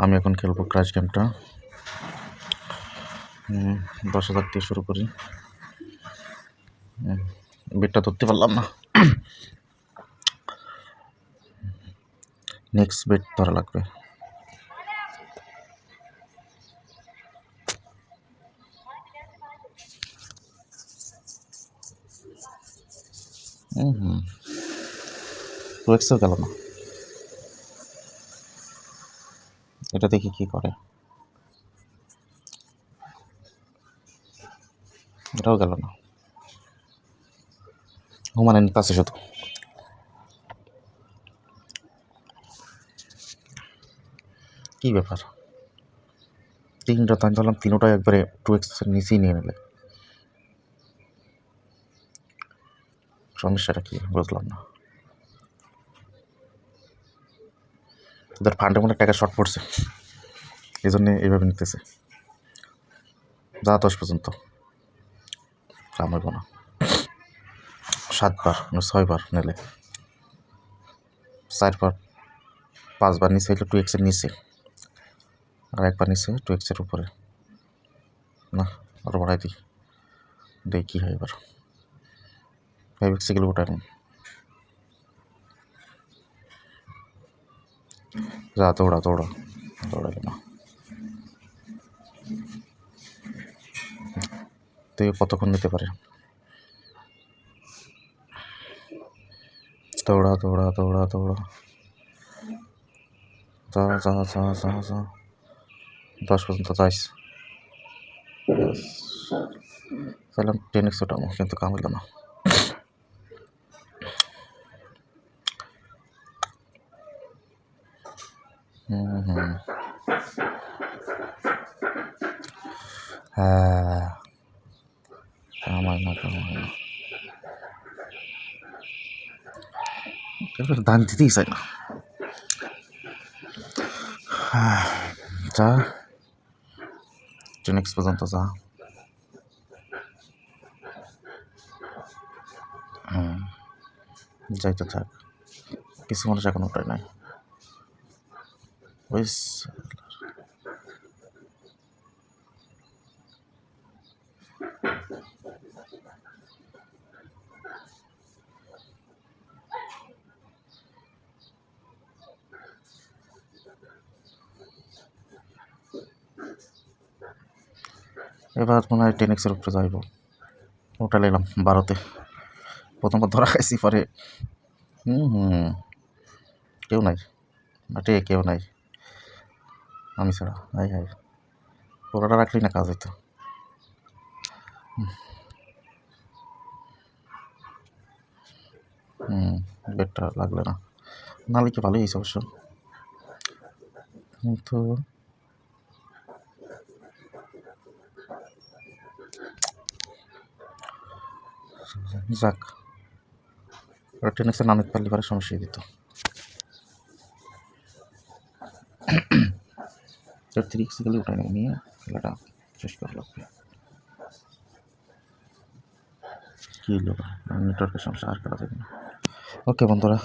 আমি এখন খেলব ক্রাশ গেমটা হাজার দিয়ে শুরু করি। বেটটা ধরতে পারলাম না। নেক্সট বেট ধরা লাগবে। হুম হুম। টু এক্সেও গেল না। এটা দেখি কি করে। এটাও গেল না। হুমানের নিতে শুধু কি ব্যাপার? তিনটা তো আমি ধরলাম তিনোটাই একবারে টু এক্সের নিচেই নিয়ে নিলে। সমস্যাটা কি? বুঝলাম না। তোদের ফান্ডে মনে হয় টাকা শর্ট পড়ছে। এই জন্যে এইভাবে নিতেছে। যা দশ পর্যন্ত। না সাতবার ছয়বার নিলে। চারবার, পাঁচবার নিচে হইলে টু এক্সের নিচে। আর একবার নিচে টু এক্সের উপরে। না আরও বাড়াই দিই। দেখি কী হয় এবার। ফাইভ এক্সে গেলে ওটা দৌড়া দৌড়া দৌড়াইলে না তুই কতক্ষণ নিতে পারে? দৌড়া দৌড়া দৌড়া দৌড়া। যা যা যা যা যা দশ পর্যন্ত যাইস। তাহলে টেন এক্স ওটামো কিন্তু কামিল না হুম হুম হ্যাঁ কামাই না দান দিতেই চাই না হ্যাঁ, যা এক্স পর্যন্ত যা যাইতে থাক কিছু মানুষ এখন ওটাই নাই ওই এবার মনে হয় টেন এক্সের উপরে যাইব। ওটা নিলাম বারোতে। প্রথমবার ধরা খাইছি পরে। হুম হুম। কেউ নাই। মাঠে কেউ নাই। আমি ছাড়া হাই হাই পুরোটা রাখলি না কাজ হইতো। হুম বেডটা লাগলে না। না লিখে ভালোই হয়েছে অবশ্য। কিন্তু যাক, ওরা টেনেক্সের না নিতে পারলে পরে সমস্যা দিত। তোর তিরিক্স গেলে উঠাই নেব নিয়ে খেলাটা শেষ করা লাগবে কী হলো নেটওয়ার্কের সমস্যা আর করা যাবে না ওকে বন্ধুরা